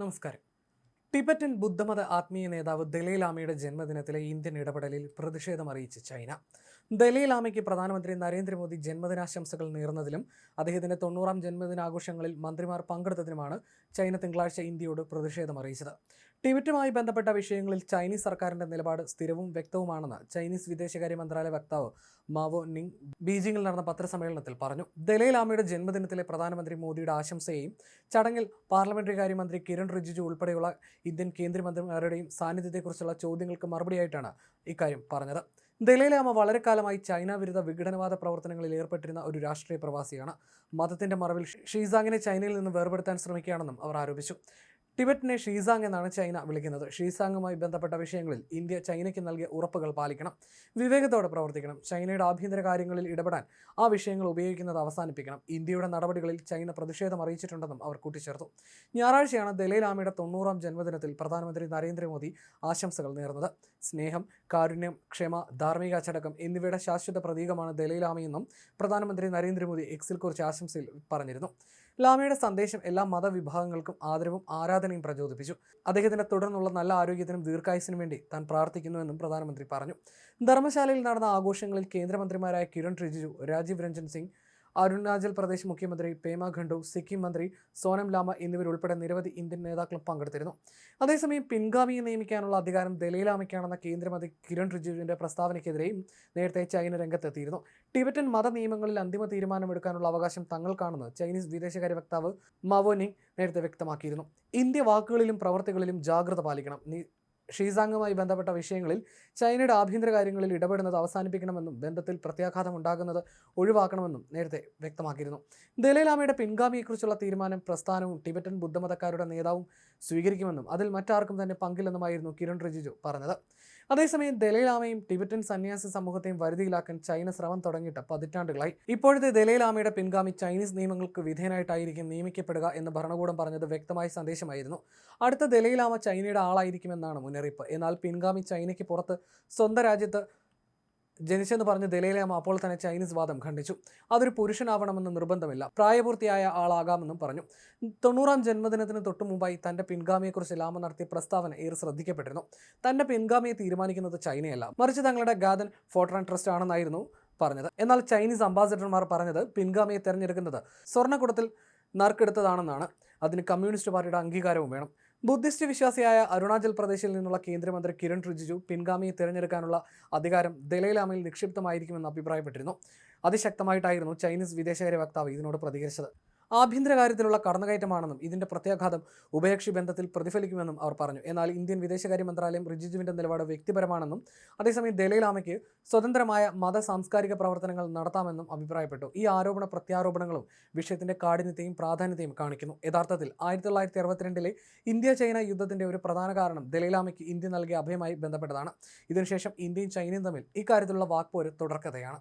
നമസ്കാരം. ടിബറ്റൻ ബുദ്ധമത ആത്മീയ നേതാവ് ദലൈലാമയുടെ ജന്മദിനത്തിലെ ഇന്ത്യൻ ഇടപെടലിൽ പ്രതിഷേധം അറിയിച്ച് ചൈന. ദലൈലാമയ്ക്ക് പ്രധാനമന്ത്രി നരേന്ദ്രമോദി ജന്മദിനാശംസകൾ നേർന്നതിലും അദ്ദേഹത്തിന്റെ തൊണ്ണൂറാം ജന്മദിനാഘോഷങ്ങളിൽ മന്ത്രിമാർ പങ്കെടുത്തതിനുമാണ് ചൈന തിങ്കളാഴ്ച ഇന്ത്യയോട് പ്രതിഷേധം അറിയിച്ചത്. ടിബറ്റുമായി ബന്ധപ്പെട്ട വിഷയങ്ങളിൽ ചൈനീസ് സർക്കാരിന്റെ നിലപാട് സ്ഥിരവും വ്യക്തവുമാണെന്ന് ചൈനീസ് വിദേശകാര്യ മന്ത്രാലയ വക്താവ് മാവോ നിങ് ബീജിംഗിൽ നടന്ന പത്രസമ്മേളനത്തിൽ പറഞ്ഞു. ദലൈലാമയുടെ ജന്മദിനത്തിലെ പ്രധാനമന്ത്രി മോദിയുടെ ആശംസയെയും ചടങ്ങിൽ പാർലമെന്ററി കാര്യമന്ത്രി കിരൺ റിജിജു ഉൾപ്പെടെയുള്ള ഇന്ത്യൻ കേന്ദ്രമന്ത്രിമാരുടെയും സാന്നിധ്യത്തെക്കുറിച്ചുള്ള ചോദ്യങ്ങൾക്ക് മറുപടിയായിട്ടാണ് ഇക്കാര്യം പറഞ്ഞത്. ദലൈലാമ വളരെ കാലമായി ചൈന വിരുദ്ധ വിഘടനവാദ പ്രവർത്തനങ്ങളിൽ ഏർപ്പെട്ടിരുന്ന ഒരു രാഷ്ട്രീയ പ്രവാസിയാണ്. മതത്തിന്റെ മറവിൽ ഷീസാങ്ങിനെ ചൈനയിൽ നിന്ന് വേർപെടുത്താൻ ശ്രമിക്കുകയാണെന്നും അവർ ആരോപിച്ചു. ടിബറ്റിനെ ഷീസാങ് എന്നാണ് ചൈന വിളിക്കുന്നത്. ഷീസാങ്ങുമായി ബന്ധപ്പെട്ട വിഷയങ്ങളിൽ ഇന്ത്യ ചൈനയ്ക്ക് നൽകിയ ഉറപ്പുകൾ പാലിക്കണം വിവേകത്തോടെ പ്രവർത്തിക്കണം ചൈനയുടെ ആഭ്യന്തര കാര്യങ്ങളിൽ ഇടപെടാൻ ആ വിഷയങ്ങൾ ഉപയോഗിക്കുന്നത് അവസാനിപ്പിക്കണം. ഇന്ത്യയുടെ നടപടികളിൽ ചൈന പ്രതിഷേധം അറിയിച്ചിട്ടുണ്ടെന്നും അവർ കൂട്ടിച്ചേർത്തു. ഞായറാഴ്ചയാണ് ദലൈലാമയുടെ തൊണ്ണൂറാം ജന്മദിനത്തിൽ പ്രധാനമന്ത്രി നരേന്ദ്രമോദി ആശംസകൾ നേർന്നത്. സ്നേഹം കാരുണ്യം ക്ഷമ ധാർമ്മിക അച്ചടക്കം എന്നിവയുടെ ശാശ്വത പ്രതീകമാണ് ദലൈലാമയെന്നും പ്രധാനമന്ത്രി നരേന്ദ്രമോദി എക്സിൽ കുറിച്ച് ആശംസയിൽ പറഞ്ഞിരുന്നു. ലാമയുടെ സന്ദേശം എല്ലാ മതവിഭാഗങ്ങൾക്കും ആദരവും ആരാധനയും പ്രചോദിപ്പിച്ചു. അദ്ദേഹത്തിന്റെ തുടർന്നുള്ള നല്ല ആരോഗ്യത്തിനും ദീർഘായുസിനും വേണ്ടി താൻ പ്രാർത്ഥിക്കുന്നുവെന്നും പ്രധാനമന്ത്രി പറഞ്ഞു. ധർമ്മശാലയിൽ നടന്ന ആഘോഷങ്ങളിൽ കേന്ദ്രമന്ത്രിമാരായ കിരൺ റിജിജു രാജീവ് രഞ്ജൻ സിംഗ് അരുണാചൽ പ്രദേശ് മുഖ്യമന്ത്രി പേമ ഖണ്ഡു സിക്കിം മന്ത്രി സോനം ലാമ എന്നിവരുൾപ്പെടെ നിരവധി ഇന്ത്യൻ നേതാക്കളും പങ്കെടുത്തിരുന്നു. അതേസമയം പിൻഗാമിയെ നിയമിക്കാനുള്ള അധികാരം ദലൈലാമയ്ക്കാണെന്ന കേന്ദ്രമന്ത്രി കിരൺ റിജിജുവിന്റെ പ്രസ്താവനയ്ക്കെതിരെയും നേരത്തെ ചൈന രംഗത്തെത്തിയിരുന്നു. ടിബറ്റൻ മത നിയമങ്ങളിൽ അന്തിമ തീരുമാനമെടുക്കാനുള്ള അവകാശം തങ്ങൾക്കാണെന്ന് ചൈനീസ് വിദേശകാര്യ വക്താവ് മവോനിങ് നേരത്തെ വ്യക്തമാക്കിയിരുന്നു. ഇന്ത്യ വാക്കുകളിലും പ്രവർത്തികളിലും ജാഗ്രത പാലിക്കണം. ഷീസാങ്ങുമായി ബന്ധപ്പെട്ട വിഷയങ്ങളിൽ ചൈനയുടെ ആഭ്യന്തര കാര്യങ്ങളിൽ ഇടപെടുന്നത് അവസാനിപ്പിക്കണമെന്നും ബന്ധത്തിൽ പ്രത്യാഘാതം ഉണ്ടാകുന്നത് ഒഴിവാക്കണമെന്നും നേരത്തെ വ്യക്തമാക്കിയിരുന്നു. ദലൈലാമയുടെ പിൻഗാമിയെക്കുറിച്ചുള്ള തീരുമാനം പ്രസ്ഥാനവും ടിബറ്റൻ ബുദ്ധമതക്കാരുടെ നേതാവും സ്വീകരിക്കുമെന്നും അതിൽ മറ്റാർക്കും തന്നെ പങ്കില്ലെന്നുമായിരുന്നു കിരൺ റിജിജു പറഞ്ഞത്. അതേസമയം ദലൈലാമയും ടിബറ്റൻ സന്യാസി സമൂഹത്തെയും വരുതിയിലാക്കാൻ ചൈന ശ്രമം തുടങ്ങിയിട്ട് പതിറ്റാണ്ടുകളായി. ഇപ്പോഴത്തെ ദലൈലാമയുടെ പിൻഗാമി ചൈനീസ് നിയമങ്ങൾക്ക് വിധേയനായിട്ടായിരിക്കും നിയമിക്കപ്പെടുക എന്ന് ഭരണകൂടം പറഞ്ഞത് വ്യക്തമായ സന്ദേശമായിരുന്നു. അടുത്ത ദലൈലാമ ചൈനയുടെ ആളായിരിക്കുമെന്നാണ് മുന്നറിയിപ്പ്. എന്നാൽ പിൻഗാമി ചൈനയ്ക്ക് പുറത്ത് സ്വന്തം രാജ്യത്ത് ജനിച്ചെന്ന് പറഞ്ഞ് ദലൈലാമ അപ്പോൾ തന്നെ ചൈനീസ് വാദം ഖണ്ഡിച്ചു. അതൊരു പുരുഷനാവണമെന്ന് നിർബന്ധമില്ല. പ്രായപൂർത്തിയായ ആളാകാമെന്നും പറഞ്ഞു. തൊണ്ണൂറാം ജന്മദിനത്തിന് തൊട്ടു മുമ്പായി തന്റെ പിൻഗാമിയെക്കുറിച്ച് ലാമ നടത്തിയ പ്രസ്താവന ഏറെ ശ്രദ്ധിക്കപ്പെട്ടിരുന്നു. തന്റെ പിൻഗാമിയെ തീരുമാനിക്കുന്നത് ചൈനയല്ല. മറിച്ച് തങ്ങളുടെ ഗാദൻ ഫോർട്രാൻ ട്രസ്റ്റ് ആണെന്നായിരുന്നു പറഞ്ഞത്. എന്നാൽ ചൈനീസ് അംബാസഡർമാർ പറഞ്ഞത് പിൻഗാമിയെ തിരഞ്ഞെടുക്കുന്നത് സ്വർണക്കുടത്തിൽ നറുക്കെടുത്തതാണെന്നാണ്. അതിന് കമ്മ്യൂണിസ്റ്റ് പാർട്ടിയുടെ അംഗീകാരവും വേണം. ബുദ്ധിസ്റ്റ് വിശ്വാസിയായ അരുണാചൽ പ്രദേശിൽ നിന്നുള്ള കേന്ദ്രമന്ത്രി കിരൺ റിജിജു പിൻഗാമിയെ തിരഞ്ഞെടുക്കാനുള്ള അധികാരം ദലൈലാമയിൽ നിക്ഷിപ്തമായിരിക്കുമെന്ന് അഭിപ്രായപ്പെട്ടിരുന്നു. അതിശക്തമായിട്ടായിരുന്നു ചൈനീസ് വിദേശകാര്യ വക്താവ് ഇതിനോട് പ്രതികരിച്ചത്. ആഭ്യന്തര കാര്യത്തിലുള്ള കടന്നുകയറ്റമാണെന്നും ഇതിന്റെ പ്രത്യാഘാതം ഉഭയകക്ഷി ബന്ധത്തിൽ പ്രതിഫലിക്കുമെന്നും അവർ പറഞ്ഞു. എന്നാൽ ഇന്ത്യൻ വിദേശകാര്യ മന്ത്രാലയം റിജിജുവിന്റെ നിലപാട് വ്യക്തിപരമാണെന്നും അതേസമയം ദലൈലാമയ്ക്ക് സ്വതന്ത്രമായ മത സാംസ്കാരിക പ്രവർത്തനങ്ങൾ നടത്താമെന്നും അഭിപ്രായപ്പെട്ടു. ഈ ആരോപണ പ്രത്യാരോപണങ്ങളും വിഷയത്തിന്റെ കാഠിന്യത്തെയും പ്രാധാന്യത്തെയും കാണിക്കുന്നു. യഥാർത്ഥത്തിൽ ആയിരത്തി തൊള്ളായിരത്തി അറുപത്തിരണ്ടിലെ ഇന്ത്യ ചൈന യുദ്ധത്തിന്റെ ഒരു പ്രധാന കാരണം ദലൈലാമയ്ക്ക് ഇന്ത്യ നൽകിയ അഭയമായി ബന്ധപ്പെട്ടതാണ്. ഇതിനുശേഷം ഇന്ത്യയും ചൈനയും തമ്മിൽ ഇക്കാര്യത്തിലുള്ള വാക്പോര് തുടർക്കഥയാണ്.